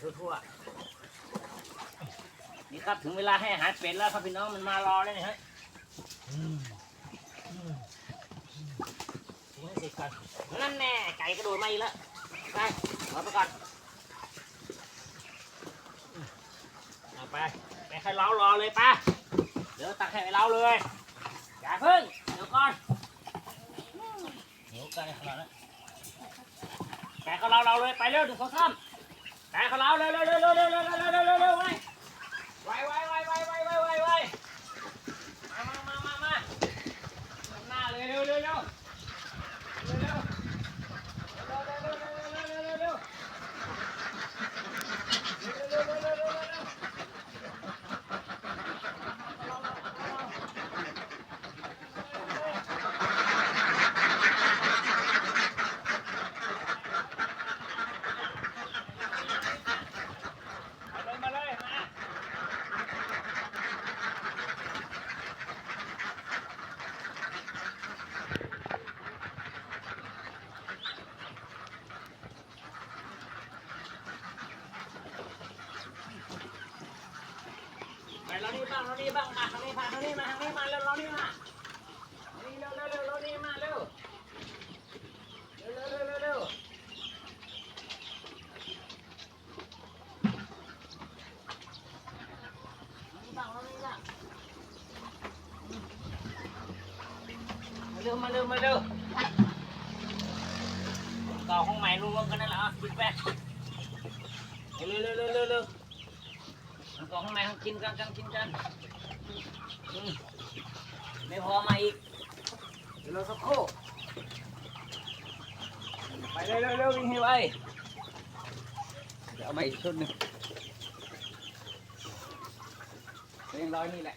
ทั่วๆนี่ครับถึงเวลาให้อาหารเป็ดแล้วครับพี่น้องมันมารอแล้วนี่ฮะทิ้งให้เสร็จก่อนนั่นแน่ไก่กระโดดมาอีกแล้วไปเอาไปก่อนเอาไปไปให้เรารอเลยป้าเดี๋ยวตักให้เราเลยอย่าเพิ่งเดี๋ยวก่อนเดี๋ยวก่ขนาดนั้นไก่เขาเราเราเลยไปเร็วถึงเขาข้าม ไก่เขาเล่าเร็วเร็วเร็ว ไปเรานี่บ้างเรานี่บ้างมาทางนี้มาทางนี้มาทางนี้มาเร็วเรานี่มานี่เร็วเร็วเร็วเรานี่มาเร็วเร็วเร็วเร็วเร็วเร็วนี่บ้างเรานี่บ้างมาเร็วมาเร็วมาเร็วเก่าห้องใหม่รวมกันนั่นแหละอะปิดไปเร็วเร็วเร็วเร็วเร็ว เอาเก่าห้องในต้องกินกันกันกินกันอืมไม่พอมาอีกเดี๋ยวเราสักครู่ไปเร็วเร็วเร็ววิ่งให้ไวเดี๋ยวเอามาอีกชุดหนึ่งเรียงร้อยนี่แหละ